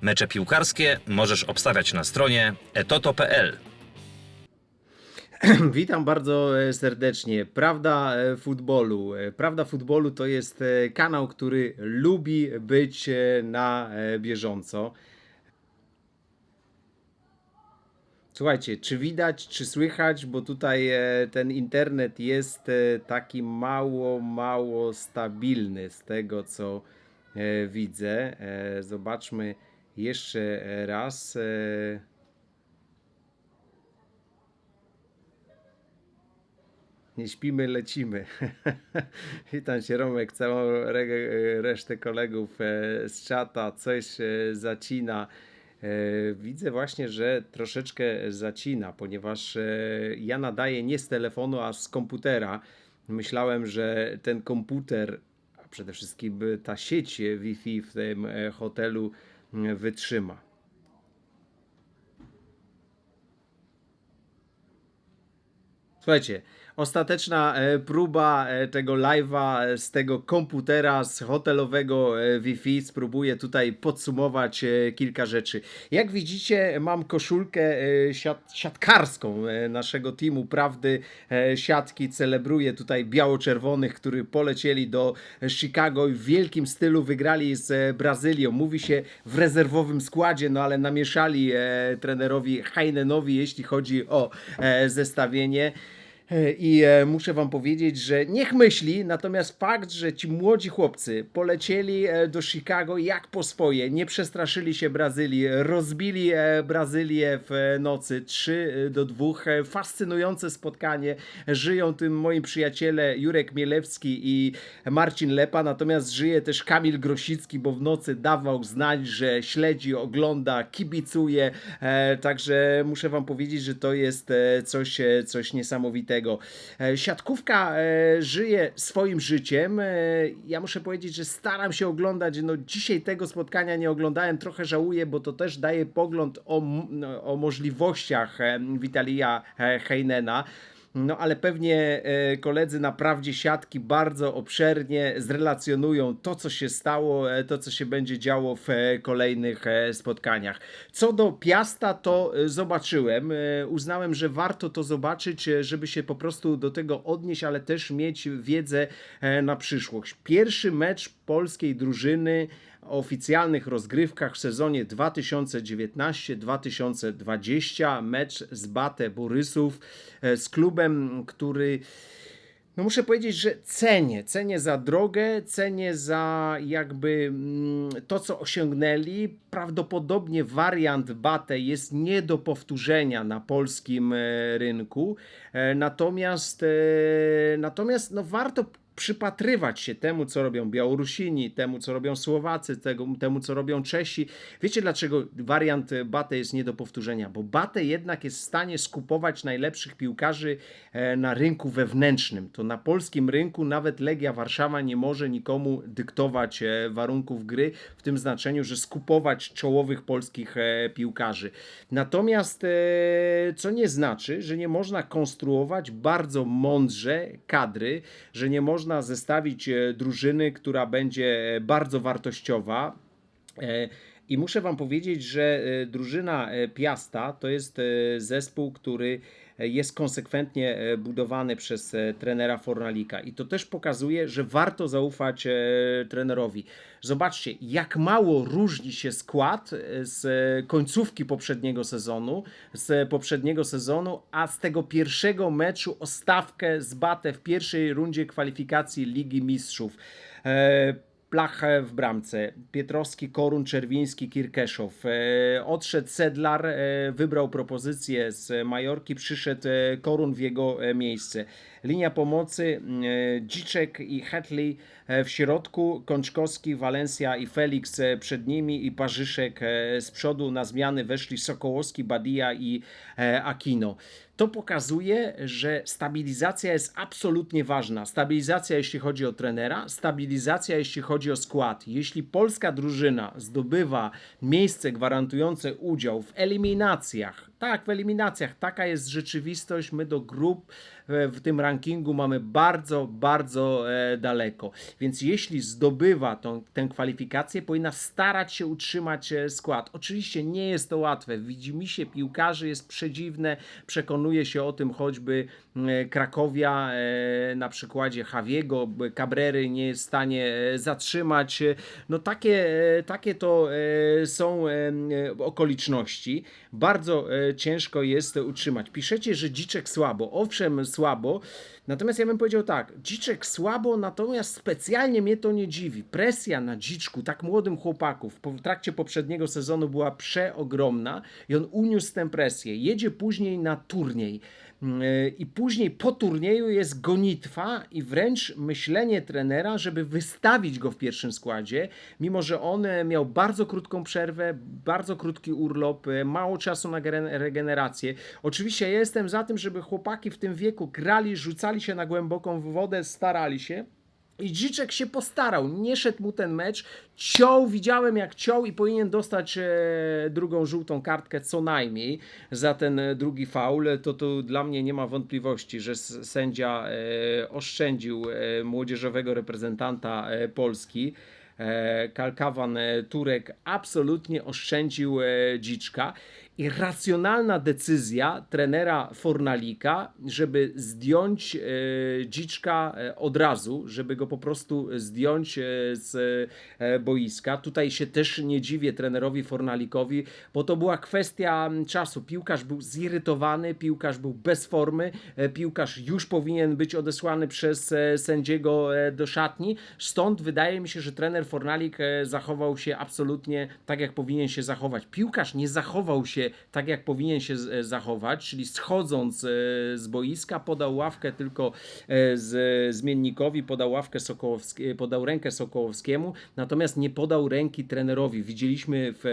Mecze piłkarskie możesz obstawiać na stronie etoto.pl. Witam bardzo e, serdecznie. Prawda e, futbolu. E, Prawda futbolu to jest kanał, który lubi być na bieżąco. Słuchajcie, czy widać, czy słychać, bo tutaj ten internet jest taki mało, mało stabilny z tego, co widzę. Zobaczmy jeszcze raz. e, Nie śpimy, lecimy. Witam cię Romek, całą re- resztę kolegów e, z czata. Coś e, zacina. E, Widzę właśnie, że troszeczkę zacina, ponieważ e, ja nadaję nie z telefonu, a z komputera. Myślałem, że ten komputer, a przede wszystkim ta sieć Wi-Fi w tym e, hotelu wytrzyma. Słuchajcie, ostateczna e, próba e, tego live'a e, z tego komputera, z hotelowego Wi-Fi. Spróbuję tutaj podsumować kilka rzeczy. Jak widzicie, mam koszulkę siat, siatkarską naszego teamu Prawdy Siatki. Celebruję tutaj biało-czerwonych, którzy polecieli do Chicago i w wielkim stylu wygrali z Brazylią. Mówi się w rezerwowym składzie, no ale namieszali trenerowi Heinenowi, jeśli chodzi o zestawienie. I e, muszę wam powiedzieć, że niech myśli, natomiast fakt, że ci młodzi chłopcy polecieli e, do Chicago jak po swoje, nie przestraszyli się Brazylii, rozbili e, Brazylię w nocy 3 do 2. E, Fascynujące spotkanie. Żyją tym moi przyjaciele Jurek Mielewski i Marcin Lepa, natomiast żyje też Kamil Grosicki, bo w nocy dawał znać, że śledzi, ogląda, kibicuje. Także muszę wam powiedzieć, że to jest coś, coś niesamowitego. E, Siatkówka e, żyje swoim życiem. E, Ja muszę powiedzieć, że staram się oglądać. No, dzisiaj tego spotkania nie oglądałem, trochę żałuję, bo to też daje pogląd o, o możliwościach Witalia Heinena. No ale pewnie e, koledzy na prawdzie siatki bardzo obszernie zrelacjonują to, co się stało, e, to, co się będzie działo w e, kolejnych spotkaniach. Co do Piasta, to zobaczyłem. Uznałem, że warto to zobaczyć, żeby się po prostu do tego odnieść, ale też mieć wiedzę na przyszłość. Pierwszy mecz polskiej drużyny oficjalnych rozgrywkach w sezonie 2019-2020. Mecz z Bate Borysów e, z klubem, który no muszę powiedzieć, że cenię. Cenię za drogę, cenię za jakby mm, to, co osiągnęli. Prawdopodobnie wariant Bate jest nie do powtórzenia na polskim e, rynku. E, Natomiast, natomiast no warto przypatrywać się temu, co robią Białorusini, temu, co robią Słowacy, tego, temu, co robią Czesi. Wiecie, dlaczego wariant Bate jest nie do powtórzenia? Bo Bate jednak jest w stanie skupować najlepszych piłkarzy e, na rynku wewnętrznym. To na polskim rynku nawet Legia Warszawa nie może nikomu dyktować e, warunków gry, w tym znaczeniu, że skupować czołowych polskich e, piłkarzy. Natomiast, co nie znaczy, że nie można konstruować bardzo mądrze kadry, że nie można zestawić e, drużyny, która będzie e, bardzo wartościowa. E, I muszę Wam powiedzieć, że drużyna Piasta to jest zespół, który jest konsekwentnie e, budowany przez e, trenera Fornalika. I to też pokazuje, że warto zaufać e, trenerowi. Zobaczcie, jak mało różni się skład z końcówki poprzedniego sezonu, z poprzedniego sezonu, a z tego pierwszego meczu o stawkę z Batę w pierwszej rundzie kwalifikacji Ligi Mistrzów. E, Plach w bramce, Pietrowski, Korun, Czerwiński, Kirkeszow. E, odszedł Sedlar, e, wybrał propozycję z Majorki, przyszedł e, Korun w jego miejsce. Linia pomocy, Dziczek i Hetley w środku, Kączkowski, Walencja i Felix przed nimi i Parzyszek z przodu. Na zmiany weszli Sokołowski, Badia i Akino. To pokazuje, że stabilizacja jest absolutnie ważna. Stabilizacja, jeśli chodzi o trenera, stabilizacja, jeśli chodzi o skład. Jeśli polska drużyna zdobywa miejsce gwarantujące udział w eliminacjach, tak, w eliminacjach, taka jest rzeczywistość. My do grup e, w tym rankingu mamy bardzo, bardzo e, daleko. Więc jeśli zdobywa tą, tę kwalifikację, powinna starać się utrzymać e, skład. Oczywiście nie jest to łatwe. Widzimy się piłkarzy jest przedziwne. Przekonuje się o tym choćby Krakowia na przykładzie Javiego, b- Cabrery nie jest w stanie zatrzymać. No takie, takie to są okoliczności. Bardzo ciężko jest utrzymać. Piszecie, że Dziczek słabo. Owszem, słabo. Natomiast ja bym powiedział tak, Dziczek słabo, natomiast specjalnie mnie to nie dziwi. Presja na Dziczku, tak młodym chłopaku, w trakcie poprzedniego sezonu była przeogromna i on uniósł tę presję. Jedzie później na turniej. Mm, I później po turnieju jest gonitwa i wręcz myślenie trenera, żeby wystawić go w pierwszym składzie, mimo że on e, miał bardzo krótką przerwę, bardzo krótki urlop, e, mało czasu na regenerację. Oczywiście ja jestem za tym, żeby chłopaki w tym wieku grali, rzucali się na głęboką wodę, starali się. I Dziczek się postarał, nie szedł mu ten mecz, ciął, widziałem jak ciął i powinien dostać e, drugą żółtą kartkę co najmniej za ten e, drugi faul. To tu dla mnie nie ma wątpliwości, że sędzia e, oszczędził e, młodzieżowego reprezentanta e, Polski. E, Kalkawan e, Turek absolutnie oszczędził e, Dziczka i racjonalna decyzja trenera Fornalika, żeby zdjąć e, Dziczka e, od razu, żeby go po prostu zdjąć e, z boiska. Tutaj się też nie dziwię trenerowi Fornalikowi, bo to była kwestia czasu. Piłkarz był zirytowany, piłkarz był bez formy, piłkarz już powinien być odesłany przez sędziego do szatni. Stąd wydaje mi się, że trener Fornalik zachował się absolutnie tak, jak powinien się zachować. Piłkarz nie zachował się tak, jak powinien się e, zachować, czyli schodząc e, z boiska, podał ławkę tylko e, z zmiennikowi, podał ławkę Sokołowski, podał rękę Sokołowskiemu, natomiast nie podał ręki trenerowi. Widzieliśmy w,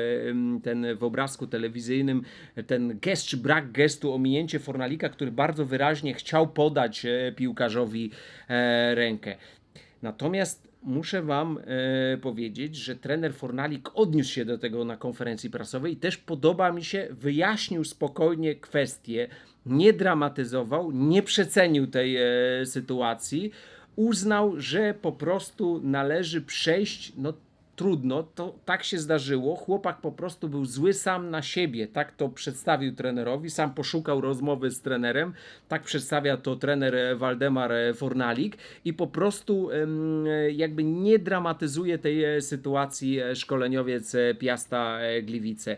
ten, w obrazku telewizyjnym ten gest, czy brak gestu, ominięcie Fornalika, który bardzo wyraźnie chciał podać piłkarzowi rękę. Natomiast muszę Wam e, powiedzieć, że trener Fornalik odniósł się do tego na konferencji prasowej i też podoba mi się, wyjaśnił spokojnie kwestię, nie dramatyzował, nie przecenił tej e, sytuacji, uznał, że po prostu należy przejść, no trudno, to tak się zdarzyło. Chłopak po prostu był zły sam na siebie. Tak to przedstawił trenerowi. Sam poszukał rozmowy z trenerem. Tak przedstawia to trener e, Waldemar e, Fornalik i po prostu jakby nie dramatyzuje tej e, sytuacji szkoleniowiec Piasta Gliwice.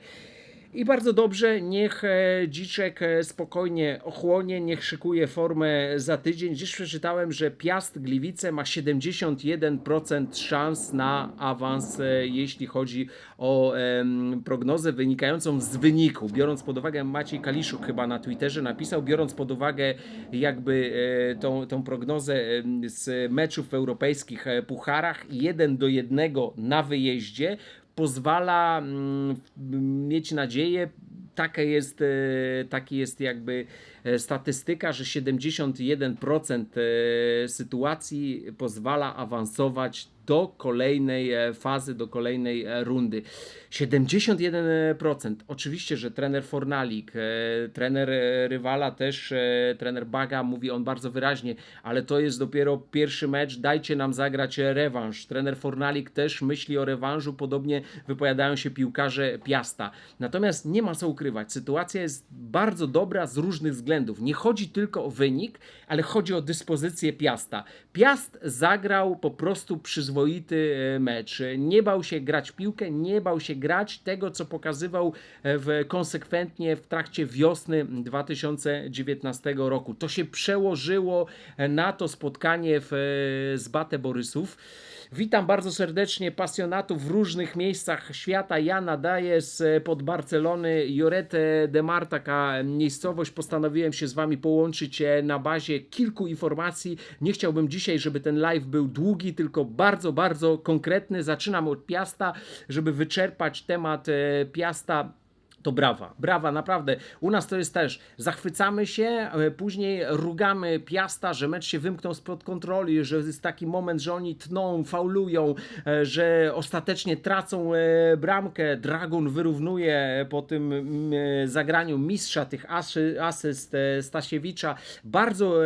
I bardzo dobrze, niech e, Dziczek e, spokojnie ochłonie, niech szykuje formę za tydzień. Dziś przeczytałem, że Piast Gliwice ma 71% szans na awans, e, jeśli chodzi o em, prognozę wynikającą z wyniku. Biorąc pod uwagę, Maciej Kaliszuk chyba na Twitterze napisał, biorąc pod uwagę jakby e, tą, tą prognozę z meczów w europejskich pucharach, 1 do 1 na wyjeździe, pozwala mm, mieć nadzieję, taka jest, e, taki jest jakby e, statystyka, że 71% e, sytuacji pozwala awansować do kolejnej e, fazy, do kolejnej e, rundy. 71%. Oczywiście, że trener Fornalik, e, trener rywala też, trener Baga mówi on bardzo wyraźnie, ale to jest dopiero pierwszy mecz, dajcie nam zagrać rewanż. Trener Fornalik też myśli o rewanżu, podobnie wypowiadają się piłkarze Piasta. Natomiast nie ma co ukrywać, sytuacja jest bardzo dobra z różnych względów. Nie chodzi tylko o wynik, ale chodzi o dyspozycję Piasta. Piast zagrał po prostu przyzwoity e, mecz. Nie bał się grać piłkę, nie bał się grać tego, co pokazywał e, w, konsekwentnie w trakcie wiosny 2019 roku. To się przełożyło e, na to spotkanie w, z Bate Borysów. Witam bardzo serdecznie pasjonatów w różnych miejscach świata. Ja nadaję z pod Barcelony Jorete de Mar, taka miejscowość. Postanowiłem się z Wami połączyć e, na bazie kilku informacji. Nie chciałbym dzisiaj, żeby ten live był długi, tylko bardzo, bardzo konkretny. Zaczynam od Piasta, żeby wyczerpać temat e, Piasta to brawa, brawa, naprawdę. U nas to jest też, zachwycamy się, e, później rugamy Piasta, że mecz się wymknął spod kontroli, że jest taki moment, że oni tną, faulują, e, że ostatecznie tracą e, bramkę. Dragun wyrównuje po tym mm, zagraniu mistrza tych asy, asyst Stasiewicza. Bardzo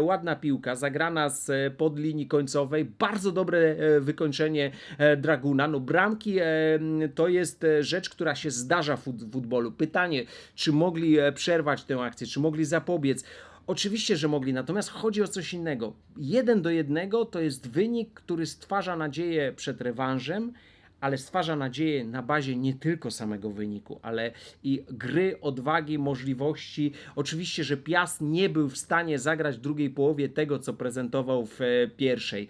ładna piłka, zagrana z pod linii końcowej, bardzo dobre wykończenie Draguna. No bramki to jest rzecz, która się zdarza w futbolu. Pytanie, czy mogli e, przerwać tę akcję, czy mogli zapobiec? Oczywiście, że mogli, natomiast chodzi o coś innego. Jeden do jednego to jest wynik, który stwarza nadzieję przed rewanżem, ale stwarza nadzieję na bazie nie tylko samego wyniku, ale i gry, odwagi, możliwości. Oczywiście, że Piast nie był w stanie zagrać w drugiej połowie tego, co prezentował w e, pierwszej.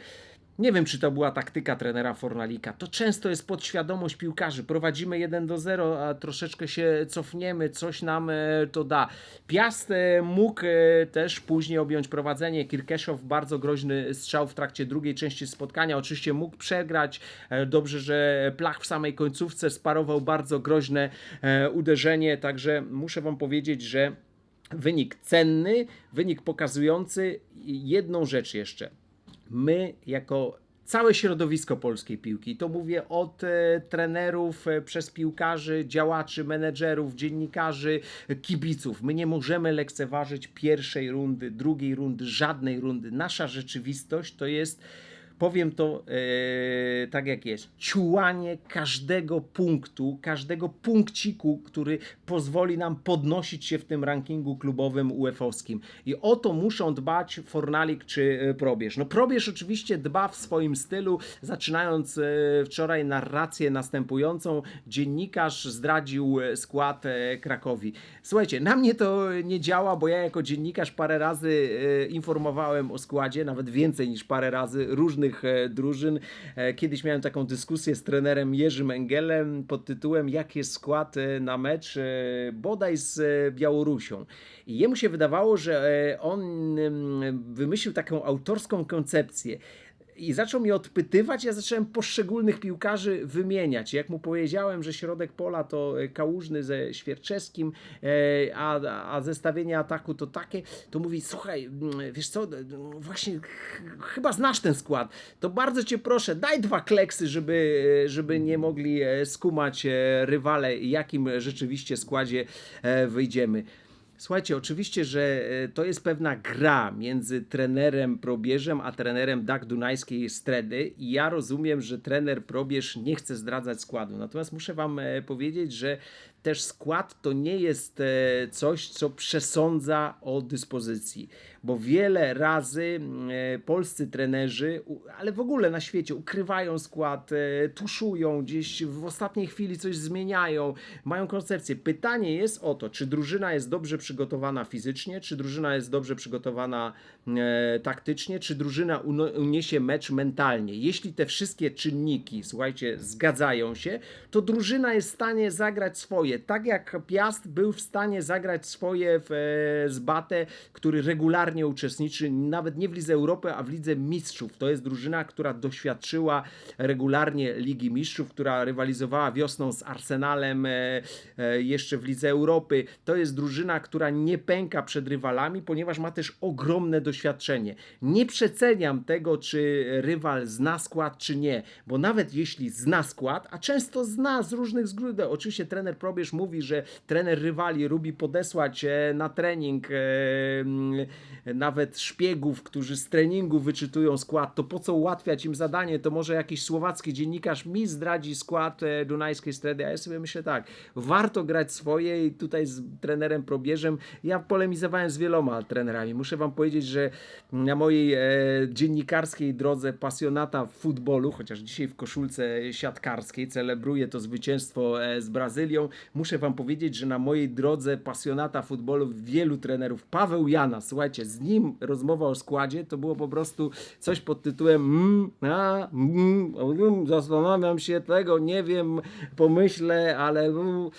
Nie wiem, czy to była taktyka trenera Fornalika. To często jest podświadomość piłkarzy. Prowadzimy 1 do 0, a troszeczkę się cofniemy, coś nam e, to da. Piast e, mógł e, też później objąć prowadzenie. Kirkeszow bardzo groźny strzał w trakcie drugiej części spotkania. Oczywiście mógł przegrać. Dobrze, że Plach w samej końcówce sparował bardzo groźne uderzenie. Także muszę Wam powiedzieć, że wynik cenny, wynik pokazujący jedną rzecz jeszcze my jako całe środowisko polskiej piłki, to mówię od e, trenerów, e, przez piłkarzy, działaczy, menedżerów, dziennikarzy, kibiców, my nie możemy lekceważyć pierwszej rundy, drugiej rundy, żadnej rundy. Nasza rzeczywistość to jest powiem to e, tak jak jest, ciułanie każdego punktu, każdego punkciku, który pozwoli nam podnosić się w tym rankingu klubowym UEFA-owskim. I o to muszą dbać Fornalik czy e, Probierz. No Probierz oczywiście dba w swoim stylu, zaczynając e, wczoraj narrację następującą. Dziennikarz zdradził skład e, Krakowi. Słuchajcie, na mnie to nie działa, bo ja jako dziennikarz parę razy e, informowałem o składzie, nawet więcej niż parę razy, różnych e, drużyn. E, Kiedyś miałem taką dyskusję z trenerem Jerzym Engelem pod tytułem jaki jest skład e, na mecz bodaj z Białorusią. I jemu się wydawało, że on wymyślił taką autorską koncepcję. I zaczął mnie odpytywać, ja zacząłem poszczególnych piłkarzy wymieniać. Jak mu powiedziałem, że środek pola to e, Kałużny ze Świerczewskim, e, a, a zestawienie ataku to takie, to mówi, słuchaj, mm, wiesz co, właśnie ch- chyba znasz ten skład, to bardzo cię proszę, daj dwa kleksy, żeby, e, żeby nie mogli skumać rywale, jakim rzeczywiście składzie wyjdziemy. Słuchajcie, oczywiście, że e, to jest pewna gra między trenerem Probierzem a trenerem Dak Dunajskiej Stredy i ja rozumiem, że trener Probierz nie chce zdradzać składu. Natomiast muszę wam e, powiedzieć, że też skład to nie jest e, coś, co przesądza o dyspozycji, bo wiele razy e, polscy trenerzy, ale w ogóle na świecie ukrywają skład, e, tuszują, gdzieś w ostatniej chwili coś zmieniają, mają koncepcję. Pytanie jest o to, czy drużyna jest dobrze przygotowana fizycznie, czy drużyna jest dobrze przygotowana taktycznie, czy drużyna uniesie mecz mentalnie. Jeśli te wszystkie czynniki, słuchajcie, zgadzają się, to drużyna jest w stanie zagrać swoje. Tak jak Piast był w stanie zagrać swoje w, e, z Batę, który regularnie uczestniczy nawet nie w Lidze Europy, a w Lidze Mistrzów. To jest drużyna, która doświadczyła regularnie Ligi Mistrzów, która rywalizowała wiosną z Arsenalem e, e, jeszcze w Lidze Europy. To jest drużyna, która nie pęka przed rywalami, ponieważ ma też ogromne doświadczenie. Nie przeceniam tego, czy rywal zna skład, czy nie, bo nawet jeśli zna skład, a często zna z różnych źródeł, oczywiście trener Probierz mówi, że trener rywali lubi podesłać e, na trening e, nawet szpiegów, którzy z treningu wyczytują skład, to po co ułatwiać im zadanie, to może jakiś słowacki dziennikarz mi zdradzi skład e, Dunajskiej Stredy, a ja sobie myślę tak, warto grać swoje i tutaj z trenerem Probierzem, ja polemizowałem z wieloma trenerami, muszę wam powiedzieć, że na mojej dziennikarskiej drodze pasjonata futbolu, chociaż dzisiaj w koszulce siatkarskiej celebruję to zwycięstwo z Brazylią, muszę wam powiedzieć, że na mojej drodze pasjonata futbolu wielu trenerów, Paweł Jana, słuchajcie, z nim rozmowa o składzie to było po prostu coś pod tytułem mm, a, mm, mm, zastanawiam się tego, nie wiem, pomyślę, ale mm,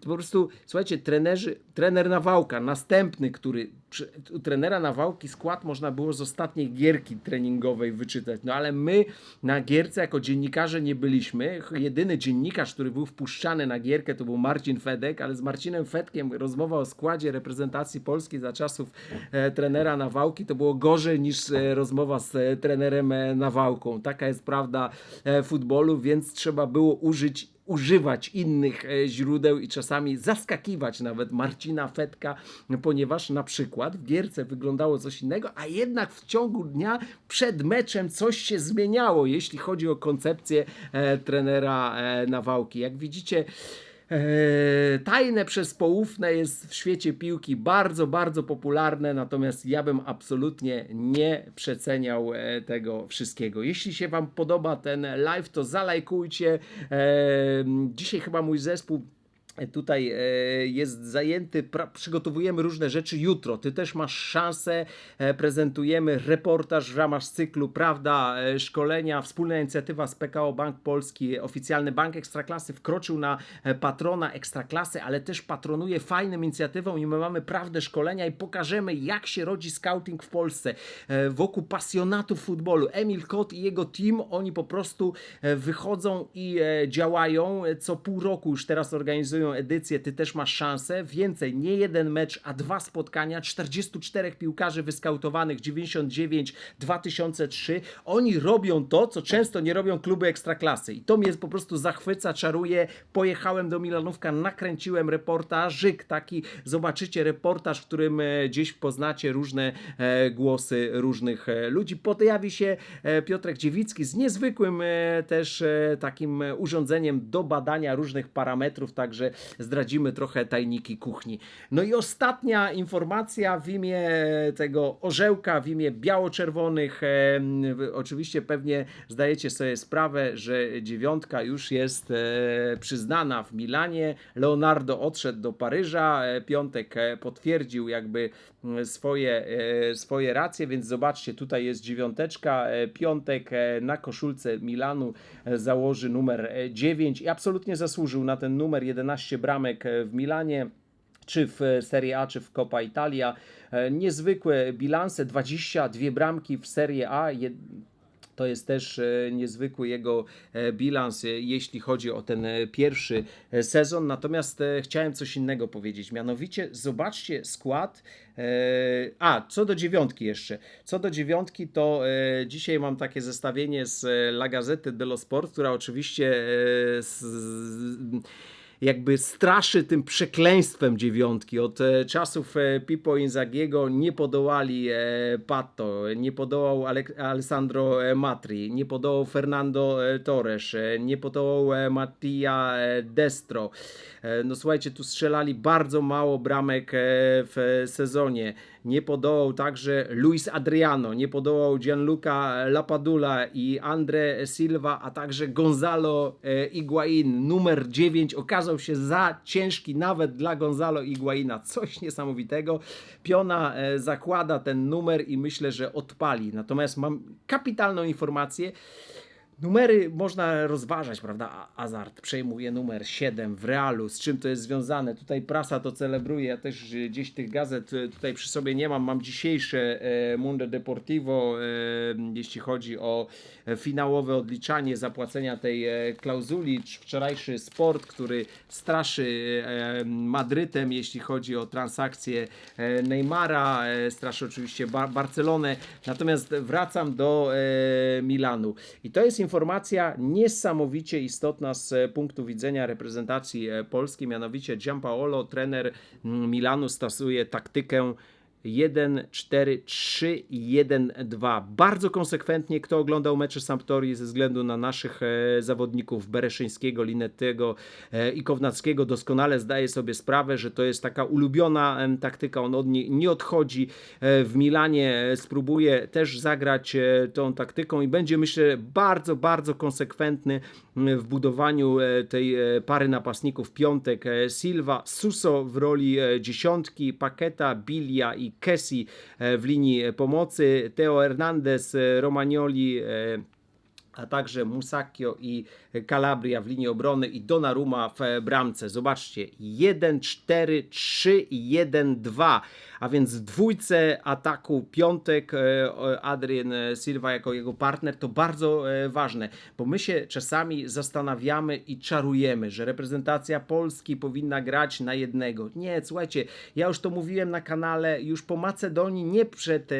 po prostu, słuchajcie, trenerzy, trener Nawałka, następny, który przy, trenera Nawałki skład można było z ostatniej gierki treningowej wyczytać, no ale my na gierce jako dziennikarze nie byliśmy. Jedyny dziennikarz, który był wpuszczany na gierkę to był Marcin Fedek, ale z Marcinem Fedkiem rozmowa o składzie reprezentacji Polski za czasów e, trenera Nawałki to było gorzej niż e, rozmowa z e, trenerem e, Nawałką. Taka jest prawda e, futbolu, więc trzeba było użyć używać innych e, źródeł i czasami zaskakiwać nawet Marcina Fetka, ponieważ na przykład w gierce wyglądało coś innego, a jednak w ciągu dnia przed meczem coś się zmieniało, jeśli chodzi o koncepcję e, trenera e, Nawałki. Jak widzicie, tajne przez poufne jest w świecie piłki bardzo, bardzo popularne, natomiast ja bym absolutnie nie przeceniał e, tego wszystkiego. Jeśli się Wam podoba ten live, to zalajkujcie. Eee, dzisiaj chyba mój zespół tutaj e, jest zajęty, przygotowujemy różne rzeczy jutro. Ty też masz szansę, e, prezentujemy reportaż w ramach cyklu Prawda, e, szkolenia, wspólna inicjatywa z PKO Bank Polski, oficjalny bank Ekstraklasy wkroczył na e, patrona Ekstraklasy, ale też patronuje fajną inicjatywą i my mamy prawdę szkolenia i pokażemy jak się rodzi scouting w Polsce. E, wokół pasjonatów futbolu. Emil Kot i jego team, oni po prostu e, wychodzą i e, działają. E, co pół roku już teraz organizują edycję, ty też masz szansę. Więcej, nie jeden mecz, a dwa spotkania, 44 piłkarzy wyskautowanych, 99, 2003. Oni robią to, co często nie robią kluby ekstraklasy. I to mnie po prostu zachwyca, czaruje. Pojechałem do Milanówka, nakręciłem reportażyk taki. Zobaczycie reportaż, w którym e, gdzieś poznacie różne e, głosy różnych e, ludzi. Pojawi się Piotrek Dziewicki z niezwykłym też takim urządzeniem do badania różnych parametrów, także zdradzimy trochę tajniki kuchni. No i ostatnia informacja w imię tego orzełka, w imię biało-czerwonych. E, oczywiście pewnie zdajecie sobie sprawę, że dziewiątka już jest e, przyznana w Milanie. Leonardo odszedł do Paryża. E, Piątek potwierdził jakby m, swoje, swoje racje, więc zobaczcie, tutaj jest dziewiąteczka. Piątek na koszulce Milanu założy numer e, 9 i absolutnie zasłużył na ten numer 11 bramek e, w Milanie czy w e, Serie A, czy w Coppa Italia. E, Niezwykłe bilanse, 22 bramki w Serie A. To jest też niezwykły jego bilans, jeśli chodzi o ten pierwszy sezon. Natomiast chciałem coś innego powiedzieć. Mianowicie, zobaczcie skład. A, co do dziewiątki jeszcze. Co do dziewiątki, to dzisiaj mam takie zestawienie z La Gazzetta dello Sport, która oczywiście z, jakby straszy tym przekleństwem dziewiątki. Od e, czasów e, Pipo Inzagiego nie podołali e, Pato, nie podołał Ale- Alessandro Matri, nie podołał Fernando Torres, nie podołał Mattia Destro. No słuchajcie, tu strzelali bardzo mało bramek w sezonie. Nie podołał także Luis Adriano, nie podołał Gianluca Lapadula i Andre Silva, a także Gonzalo e, Higuain. Numer 9 okazał się za ciężki nawet dla Gonzalo Higuaina. Coś niesamowitego. Piona e, zakłada ten numer i myślę, że odpali. Natomiast mam kapitalną informację. Numery można rozważać, prawda? Azart przejmuje numer 7 w Realu. Z czym to jest związane? Tutaj prasa to celebruje. Ja też gdzieś tych gazet e, tutaj przy sobie nie mam. Mam dzisiejsze e, Mundo Deportivo, e, jeśli chodzi o finałowe odliczanie zapłacenia tej klauzuli. Wczorajszy sport, który straszy Madrytem, jeśli chodzi o transakcję Neymara. Straszy oczywiście Bar- Barcelonę. Natomiast wracam do Milanu. I to jest informacja niesamowicie istotna z e, punktu widzenia reprezentacji e, polskiej, mianowicie Giampaolo, trener mm, Milanu, stosuje taktykę 1, 4, 3, 1, 2. Bardzo konsekwentnie, kto oglądał mecze Sampdorii ze względu na naszych e, zawodników Bereszyńskiego, Linettego e, i Kownackiego doskonale zdaje sobie sprawę, że to jest taka ulubiona taktyka. On od niej nie odchodzi e, w Milanie, spróbuje też zagrać tą taktyką i będzie myślę bardzo, bardzo konsekwentny w budowaniu tej pary napastników piątek. Silva, Suso w roli dziesiątki, Paketa, Bilia i Kessi e, w linii e, pomocy, Teo Hernandez, e, Romagnoli, a także Musacchio i Calabria w linii obrony i Donnarumma w e, bramce. Zobaczcie, 1-4-3 i 1-2, a więc w dwójce ataku piątek e, Adrian Silva jako jego partner to bardzo e, ważne, bo my się czasami zastanawiamy i czarujemy, że reprezentacja Polski powinna grać na jednego. Nie, słuchajcie, ja już to mówiłem na kanale już po Macedonii, nie przed,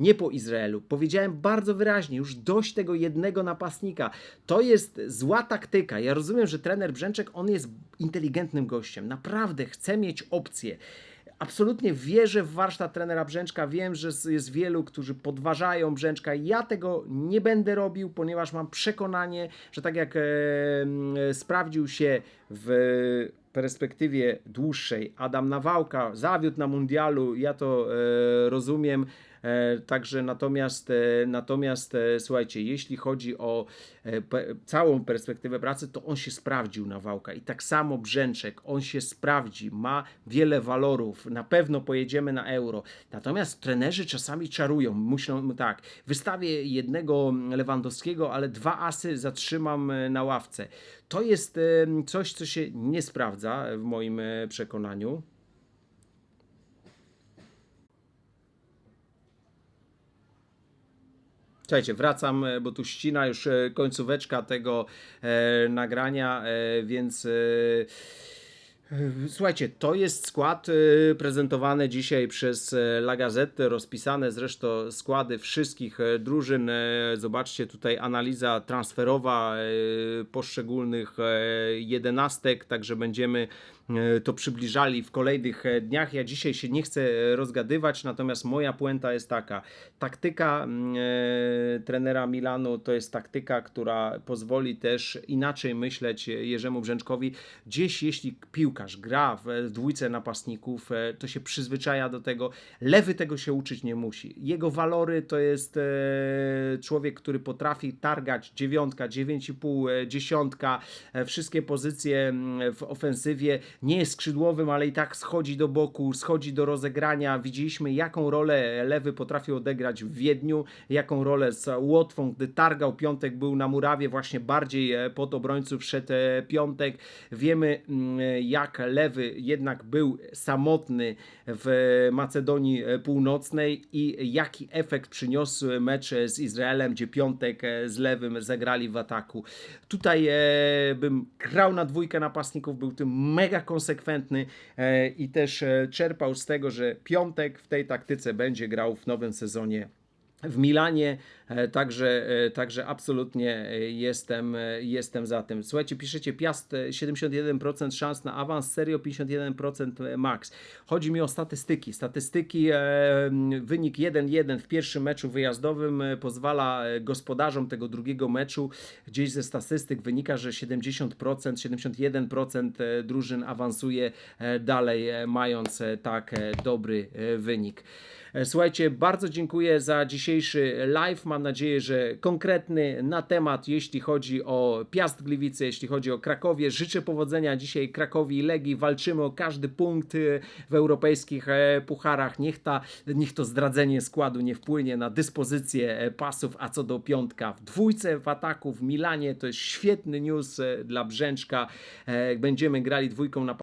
nie po Izraelu. Powiedziałem bardzo wyraźnie, już dość tego jednego napastnika. To jest zła taktyka. Ja rozumiem, że trener Brzęczek, on jest inteligentnym gościem. Naprawdę chce mieć opcję. Absolutnie wierzę w warsztat trenera Brzęczka. Wiem, że jest wielu, którzy podważają Brzęczka. Ja tego nie będę robił, ponieważ mam przekonanie, że tak jak e, sprawdził się w perspektywie dłuższej Adam Nawałka, zawiódł na mundialu, ja to e, rozumiem. E, Także natomiast, e, natomiast e, słuchajcie, jeśli chodzi o całą perspektywę pracy, to on się sprawdził na Wałka i tak samo Brzęczek, on się sprawdzi, ma wiele walorów, na pewno pojedziemy na euro. Natomiast trenerzy czasami czarują, myślą tak, wystawię jednego Lewandowskiego, ale dwa asy zatrzymam na ławce. To jest coś, co się nie sprawdza w moim przekonaniu. Słuchajcie, wracam, e, bo tu ścina już e, końcóweczka tego e, nagrania, e, więc e, e, słuchajcie, to jest skład prezentowany dzisiaj przez La Gazzetta, rozpisane zresztą składy wszystkich drużyn. Zobaczcie tutaj analiza transferowa poszczególnych jedenastek, także będziemy to przybliżali w kolejnych e, dniach. Ja dzisiaj się nie chcę e, rozgadywać, natomiast moja puenta jest taka. Taktyka mm, e, trenera Milanu to jest taktyka, która pozwoli też inaczej myśleć Jerzemu Brzęczkowi. Gdzieś jeśli piłkarz gra w, dwójce napastników, e, to się przyzwyczaja do tego. Lewy tego się uczyć nie musi. Jego walory to jest e, człowiek, który potrafi targać dziewiątka, dziewięć i pół, e, dziesiątka, e, wszystkie pozycje mm, w ofensywie. Nie jest skrzydłowym, ale i tak schodzi do boku, schodzi do rozegrania. Widzieliśmy, jaką rolę lewy potrafił odegrać w Wiedniu, jaką rolę z Łotwą, gdy targał piątek, był na murawie, właśnie bardziej e, pod obrońców szedł e, piątek. Wiemy, mm, jak lewy jednak był samotny w Macedonii e, Północnej i jaki efekt przyniósł mecz z Izraelem, gdzie piątek z lewym zagrali w ataku. Tutaj bym grał na dwójkę napastników, był tym mega konsekwentny e, i też e, czerpał z tego, że piątek w tej taktyce będzie grał w nowym sezonie w Milanie, e, także, e, także absolutnie e, jestem, jestem za tym. Słuchajcie, piszecie Piast e, 71% szans na awans, serio 51% max. Chodzi mi o statystyki. Statystyki, wynik 1-1 w pierwszym meczu wyjazdowym pozwala gospodarzom tego drugiego meczu, gdzieś ze statystyk wynika, że 70%, 71% e, drużyn awansuje dalej, mając tak dobry wynik. E, Słuchajcie, bardzo dziękuję za dzisiejszy live. Mam nadzieję, że konkretny na temat, jeśli chodzi o Piast Gliwice, jeśli chodzi o Krakowie. Życzę powodzenia dzisiaj Krakowi i Legii. Walczymy o każdy punkt e, w europejskich e, pucharach. Niech, ta, niech to zdradzenie składu nie wpłynie na dyspozycję pasów, a co do piątka w dwójce w ataku w Milanie. To jest świetny news dla Brzęczka. Będziemy grali dwójką na